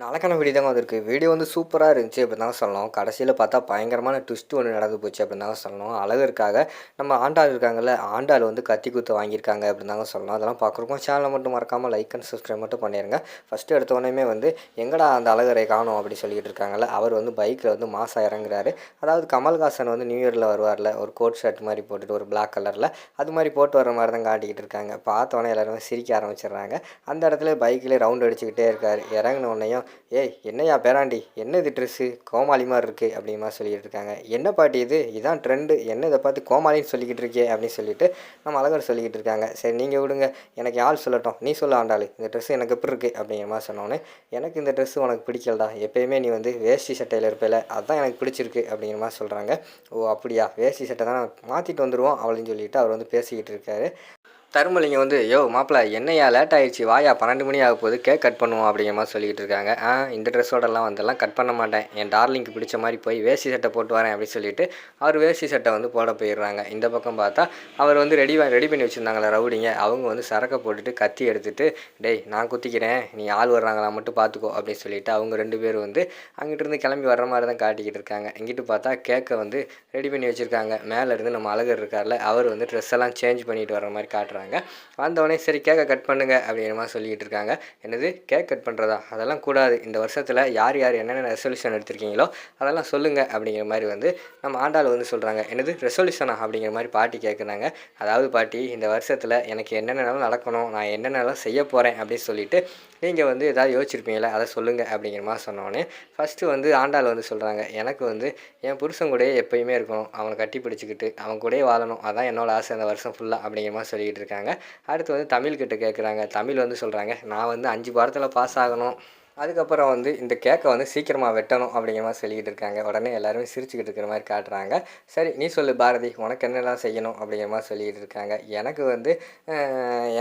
நாளைக்கான வீடியோ தான் வந்திருக்கு. வீடியோ வந்து சூப்பராக இருந்துச்சு அப்படின்னு தான் சொல்லணும். கடைசியில் பார்த்தா பயங்கரமான ட்விஸ்ட் ஒன்று நடந்து போச்சு அப்படின்னு தான் சொல்லணும். அழகருக்காக நம்ம ஆண்டாள் இருக்காங்கல்ல ஆண்டாள் வந்து கத்தி குத்து வாங்கியிருக்காங்க அப்படின்னு தாங்க சொல்லணும். அதெல்லாம் பார்க்குறக்கும் சேனலை மட்டும் மறக்காமல் லைக் அண்ட் சப்ஸ்கிரைப் மட்டும் பண்ணிடுங்க ஃபஸ்ட்டு எடுத்த உடனே வந்து எங்கடா அந்த அழகரை காணும்? அப்படி சொல்லிக்கிட்டு இருக்காங்கல்ல அவர் வந்து பைக்கில் வந்து மாசாக இறங்குறாரு. அதாவது கமல்ஹாசன் வந்து நியூ இயரில் வருவார்ல ஒரு கோட் ஷர்ட் மாதிரி போட்டுட்டு ஒரு பிளாக் கலரில் அது மாதிரி போட்டு வர மாதிரி தான் காட்டிக்கிட்டு இருக்காங்க. பார்த்தோன்னே எல்லாருமே சிரிக்க ஆரம்பிச்சிடுறாங்க. அந்த இடத்துல பைக்கில் ரவுண்ட் அடிச்சுக்கிட்டே இருக்கார். இறங்கின உடனேயும் ஏய் என்னையா பேராண்டி? என்ன இது ட்ரெஸ்ஸு கோமாளி மாதிரி இருக்குது அப்படிமா சொல்லிகிட்டு இருக்காங்க. என்ன பாட்டி இது? இதான் ட்ரெண்டு என்ன இதை பார்த்து கோமாளின்னு சொல்லிக்கிட்டு இருக்கே அப்படின்னு சொல்லிட்டு நம்ம அழகர் சொல்லிக்கிட்டு இருக்காங்க. சரி நீங்கள் விடுங்க. எனக்கு யார் சொல்லட்டும்? நீ சொல்ல ஆண்டாளு. இந்த ட்ரெஸ் எனக்கு எப்படி இருக்குது அப்படிங்கிற மாதிரி சொன்னோன்னே எனக்கு இந்த ட்ரெஸ்ஸு உனக்கு பிடிக்கலடா. எப்பயுமே நீ வந்து வேஷ்டி சட்டையில் இருப்பில. அதுதான் எனக்கு பிடிச்சிருக்கு அப்படிங்கிற மாதிரி சொல்கிறாங்க ஓ அப்படியா? வேஷ்டி சட்டை தான்? மாற்றிட்டு வந்துடுவோம் அப்படின்னு சொல்லிட்டு அவர் வந்து பேசிக்கிட்டு இருக்காரு. தருமலிங்கம் வந்து யோ மாப்பிள்ள என்னையா லேட் ஆகிடுச்சி வாயா பன்னெண்டு மணி ஆக போகுது. கேக் கட் பண்ணுவோம் அப்படிங்கிற மாதிரி சொல்லிக்கிட்டு இருக்காங்க. ஆ இந்த ட்ரெஸ்ஸோடலாம் வந்தெல்லாம் கட் பண்ண மாட்டேன். என் டார்லிங்க்கு பிடிச்ச மாதிரி போய் வேஷ்டி சட்டை போட்டு வரேன் அப்படின்னு சொல்லிட்டு அவர் வேஷ்டி சட்டை வந்து போட போயிடுறாங்க. இந்த பக்கம் பார்த்தா அவர் வந்து ரெடி ரெடி பண்ணி வச்சுருந்தாங்களே ரவுடிங்க. அவங்க வந்து சரக்கை போட்டுட்டு கத்தி எடுத்துட்டு டேய் நான் குத்திக்கிறேன். நீ ஆள் வர்றாங்களா மட்டும் பார்த்துக்கோ அப்படின்னு சொல்லிட்டு அவங்க ரெண்டு பேரும் வந்து அங்கிட்டிருந்து கிளம்பி வர்ற மாதிரி தான் காட்டிக்கிட்டு இருக்காங்க. இங்கிட்டு பார்த்தா கேக்கை வந்து ரெடி பண்ணி வச்சுருக்காங்க. மேலே இருந்து நம்ம அழகர் இருக்கார்ல அவர் வந்து ட்ரெஸ் எல்லாம் சேஞ்ச் பண்ணிட்டு வர மாதிரி காட்டுறாங்க வந்தவொடனே சரி கேக்கை கட் பண்ணுங்க அப்படிங்கிற மாதிரி சொல்லிக்கிட்டு இருக்காங்க. என்னது? கேக் கட் பண்ணுறதா அதெல்லாம் கூடாது. இந்த வருஷத்தில் யார் யார் என்னென்ன ரெசல்யூஷன் எடுத்திருக்கீங்களோ அதெல்லாம் சொல்லுங்கள் அப்படிங்கிற மாதிரி வந்து நம்ம ஆண்டாள் வந்து சொல்கிறாங்க என்னது? ரெசல்யூஷனா அப்படிங்கிற மாதிரி பாட்டி கேட்குறாங்க அதாவது பாட்டி இந்த வருஷத்தில் எனக்கு என்னென்னலாம் நடக்கணும்? நான் என்னென்னலாம் செய்ய போகிறேன் அப்படின்னு சொல்லிட்டு நீங்கள் வந்து ஏதாவது யோசிச்சிருப்பீங்களா அதை சொல்லுங்கள் அப்படிங்கிற மாதிரி சொன்னோன்னே ஃபஸ்ட்டு வந்து ஆண்டாள் வந்து சொல்கிறாங்க எனக்கு வந்து என் புருஷன் கூடயே எப்பயுமே இருக்கணும். அவனை கட்டி பிடிச்சிக்கிட்டு அவன் கூடயே வாழணும். அதான் என்னோட ஆசை இந்த வருஷம் ஃபுல்லாக அப்படிங்கிற மாதிரி சொல்லிக்கிட்டு இருக்காங்க. அடுத்து வந்து தமிழ்கிட்ட கேட்குறாங்க தமிழ் வந்து சொல்கிறாங்க நான் வந்து அஞ்சு வாரத்தில் பாஸ் ஆகணும். அதுக்கப்புறம் வந்து இந்த கேக்கை வந்து சீக்கிரமாக வெட்டணும். அப்படிங்கிற மாதிரி சொல்லிக்கிட்டு இருக்காங்க. உடனே எல்லாருமே சிரிச்சுக்கிட்டு இருக்கிற மாதிரி காட்டுறாங்க. சரி நீ சொல்லு பாரதி உனக்கு என்னெல்லாம் செய்யணும்? அப்படிங்கிற மாதிரி சொல்லிக்கிட்டு இருக்காங்க. எனக்கு வந்து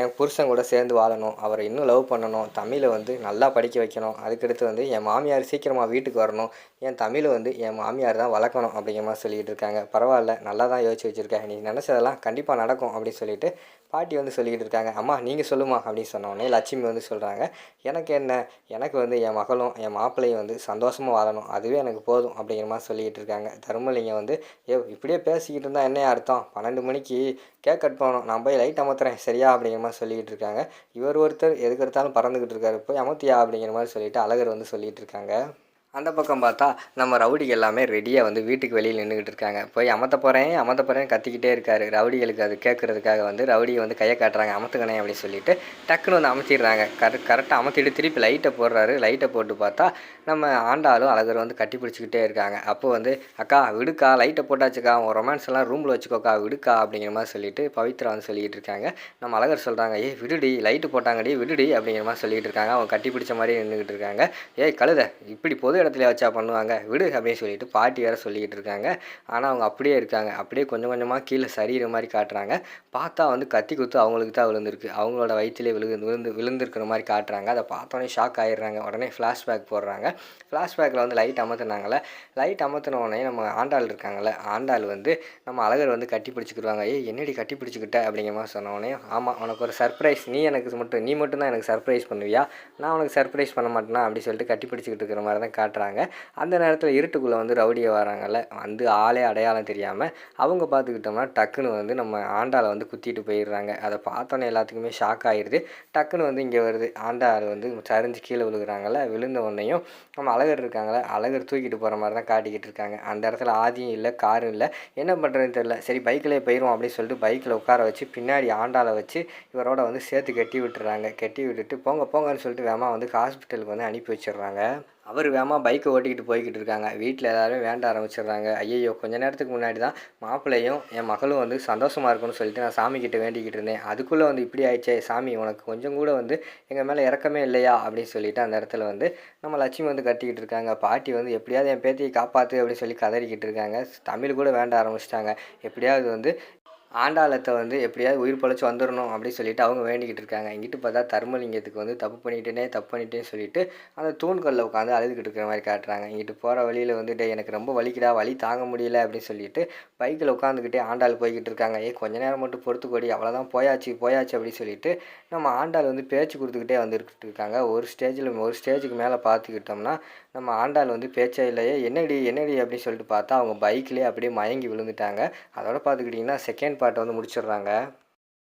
என் புருஷன் கூட சேர்ந்து வாழணும். அவரை இன்னும் லவ் பண்ணணும். தமிழை வந்து நல்லா படிக்க வைக்கணும். அதுக்கடுத்து வந்து என் மாமியார் சீக்கிரமாக வீட்டுக்கு வரணும். என் தமிழை வந்து என் மாமியார் தான் வளர்க்கணும். அப்படிங்கிற மாதிரி சொல்லிக்கிட்டு இருக்காங்க. பரவாயில்ல நல்லா தான் யோசிச்சு வச்சுருக்கேன் நீ நினச்சதெல்லாம் கண்டிப்பாக நடக்கும் அப்படின்னு சொல்லிட்டு பாட்டி வந்து சொல்லிக்கிட்டு இருக்காங்க அம்மா நீங்கள் சொல்லுமா அப்படின்னு சொன்ன உடனே லட்சுமி வந்து சொல்கிறாங்க எனக்கு என்ன? எனக்கு வந்து என் மகளும் என் மாப்பிள்ளையும் வந்து சந்தோஷமாக வாழணும். அதுவே எனக்கு போதும் அப்படிங்கிற மாதிரி சொல்லிக்கிட்டு இருக்காங்க. தர்மலிங்கம் வந்து ஏ இப்படியே பேசிக்கிட்டு இருந்தால் என்ன அர்த்தம்? பன்னெண்டு மணிக்கு கேக் கட் பண்ணணும் நான் போய் லைட் அமர்த்துறேன் சரியா? அப்படிங்கிற மாதிரி சொல்லிக்கிட்டு இருக்காங்க. இவர் ஒருத்தர் எதுக்கு எடுத்தாலும் பறந்துக்கிட்டு இருக்காரு. போய் அமர்த்தியா? அப்படிங்கிற மாதிரி சொல்லிட்டு அழகர் வந்து சொல்லிகிட்டு இருக்காங்க. அந்த பக்கம் பார்த்தா நம்ம ரவுடிகள் எல்லாமே ரெடியாக வந்து வீட்டுக்கு வெளியில் நின்றுக்கிட்டு இருக்காங்க. போய் அமத்த போகிறேன் அமத்த போகிறேன் கத்திக்கிட்டே இருக்காரு. ரவுடிகளுக்கு அது கேட்குறதுக்காக வந்து ரவுடியை வந்து கையை காட்டுறாங்க அமர்த்துக்கணே அப்படின்னு சொல்லிட்டு டக்குன்னு வந்து அமர்த்திடுறாங்க. கர கரெக்டாக அமர்த்திட்டு திருப்பி லைட்டை போடுறாரு. லைட்டை போட்டு பார்த்தா நம்ம ஆண்டாலும் அழகர் வந்து கட்டி பிடிச்சிக்கிட்டே இருக்காங்க. அப்போ வந்து அக்கா விடுக்கா லைட்டை போட்டாச்சுக்கா உன் ரொமான்ஸ் எல்லாம் ரூமில் வச்சுக்கோக்கா விடுக்கா அப்படிங்கிற மாதிரி சொல்லிட்டு பவித்ரா வந்து சொல்லிக்கிட்டு இருக்காங்க. நம்ம அழகர் சொல்கிறாங்க ஏய் விடுடி லைட்டு போட்டாங்கடி விடுடி அப்படிங்கிற மாதிரி சொல்லிக்கிட்டு இருக்காங்க. அவங்க கட்டி பிடிச்ச மாதிரி நின்றுக்கிட்டு இருக்காங்க. ஏய் கழுத இப்படி பொது இடத்துல வச்சா பண்ணுவாங்க. விடு அப்படின்னு சொல்லிட்டு பாட்டி வேற சொல்லிக்கிட்டு இருக்காங்க. ஆனால் அவங்க அப்படியே இருக்காங்க. அப்படியே கொஞ்சம் கொஞ்சமாக கீழே சரிகிற மாதிரி காட்டுறாங்க. பார்த்தா வந்து கத்தி குத்து அவங்களுக்கு தான் விழுந்திருக்கு. அவங்களோட வயிற்றிலே விழுந்து விழுந்து விழுந்திருக்கிற மாதிரி காட்டுறாங்க. அதை பார்த்தோன்னே ஷாக் ஆயிடுறாங்க. உடனே ஃப்ளாஷ்பேக் போடுறாங்க. ஃப்ளாஷ்பேக்கில் வந்து லைட் அமர்த்துனாங்கல்ல லைட் அமர்த்தின உடனே நம்ம ஆண்டாள் இருக்காங்கல்ல. ஆண்டாள் வந்து நம்ம அழகர் வந்து கட்டி பிடிச்சிக்கிடுவாங்க ஏய் என்னடி கட்டி பிடிச்சிக்கிட்ட? அப்படிங்கிற மாதிரி சொன்ன உடனே ஆமாம் உனக்கு ஒரு சர்ப்ரைஸ் நீ எனக்கு மட்டும் நீ மட்டும் தான் எனக்கு சர்ப்ரைஸ் பண்ணுவியா? நான் உனக்கு சர்ப்ரைஸ் பண்ண மாட்டேனா? அப்படி சொல்லிட்டு கட்டி பிடிச்சிக்கிட்டு இருக்கிற மாதிரி தான் காட்டுறாங்க. அந்த நேரத்தில் இருட்டுக்குள்ளே வந்து ரவுடியை வராங்கல்ல வந்து ஆளே அடையாளம் தெரியாமல் அவங்க பார்த்துக்கிட்டோம்னா டக்குன்னு வந்து நம்ம ஆண்டாளை வந்து குத்திட்டு போயிடுறாங்க. அதை பார்த்தோன்னே எல்லாத்துக்குமே ஷாக் ஆகிடுது டக்குன்னு வந்து இங்கே வருது. ஆண்டாள் வந்து சரிஞ்சு கீழே விழுகிறாங்கல்ல விழுந்த உடனேயும் நம்ம அழகர் இருக்காங்களே அழகர் தூக்கிட்டு போகிற மாதிரி தான் காட்டிக்கிட்டு இருக்காங்க. அந்த இடத்துல ஆதியும் இல்லை காரும் இல்லை. என்ன பண்ணுறதுன்னு தெரில சரி பைக்கிலே போயிடுவோம் அப்படின்னு சொல்லிட்டு பைக்கில் உட்கார வச்சு பின்னாடி ஆண்டாளை வச்சு இவரோட வந்து சேர்த்து கட்டி விட்டுறாங்க. கட்டி விட்டுட்டு போங்க போங்கன்னு சொல்லிட்டு வேமா வந்து ஹாஸ்பிட்டலுக்கு வந்து அனுப்பி வச்சிடுறாங்க. அவர் வேமா பைக்கை ஓட்டிக்கிட்டு போய்கிட்டு இருக்காங்க. வீட்டில் எல்லோரும் வேண்ட ஆரம்பிச்சிடுறாங்க. ஐயையோ கொஞ்ச நேரத்துக்கு முன்னாடி தான் மாப்பிள்ளையும் என் மகளும் வந்து சந்தோஷமாக இருக்கும்னு சொல்லிட்டு நான் சாமி கிட்ட வேண்டிக்கிட்டு இருந்தேன். அதுக்குள்ளே வந்து இப்படி ஆயிடுச்சே சாமி உனக்கு கொஞ்சம் கூட வந்து எங்கள் மேலே இறக்கமே இல்லையா? அப்படின்னு சொல்லிட்டு அந்த இடத்துல வந்து நம்ம லட்சுமி வந்து கட்டிக்கிட்டு இருக்காங்க. பாட்டி வந்து எப்படியாவது என் பேத்தியை காப்பாற்று அப்படின்னு சொல்லி கதறிக்கிட்டு இருக்காங்க. தமிழ் கூட வேண்ட ஆரம்பிச்சிட்டாங்க. எப்படியாவது வந்து ஆண்டாளத்தை வந்து எப்படியாவது உயிர் பழச்சி வந்துடணும் அப்படின்னு சொல்லிட்டு அவங்க வேண்டிக்கிட்டு இருக்காங்க. இங்கிட்டு பார்த்தா தர்மலிங்கத்துக்கு வந்து தப்பு பண்ணிட்டேனே தப்பு பண்ணிட்டேன்னு சொல்லிட்டு அந்த தூண்களில் உட்காந்து அழுதுகிட்டு இருக்கிற மாதிரி காட்டுறாங்க. இங்கிட்டு போகிற வழியில் வந்து டே எனக்கு ரொம்ப வலிக்குடா வலி தாங்க முடியல அப்படின்னு சொல்லிட்டு பைக்கில் உட்காந்துக்கிட்டே ஆண்டாள் போய்கிட்டு இருக்காங்க. ஏ கொஞ்ச நேரம் மட்டும் பொறுத்துக்கோடி அவ்வளோதான் போயாச்சு போயாச்சு அப்படின்னு சொல்லிட்டு நம்ம ஆண்டாள் வந்து பேச்சு கொடுத்துக்கிட்டே வந்துக்கிட்டு இருக்காங்க. ஒரு ஸ்டேஜில் ஒரு ஸ்டேஜுக்கு மேலே பார்த்துக்கிட்டோம்னா நம்ம ஆண்டாள் வந்து பேச்சே இல்லையே என்னடி என்னடி அப்படின்னு சொல்லிட்டு பார்த்தா அவங்க பைக்லேயே அப்படியே மயங்கி விழுந்துட்டாங்க. அதோட பார்த்துக்கிட்டிங்கன்னா செகண்ட் பாட்டை வந்து முடிச்சிடுறாங்க.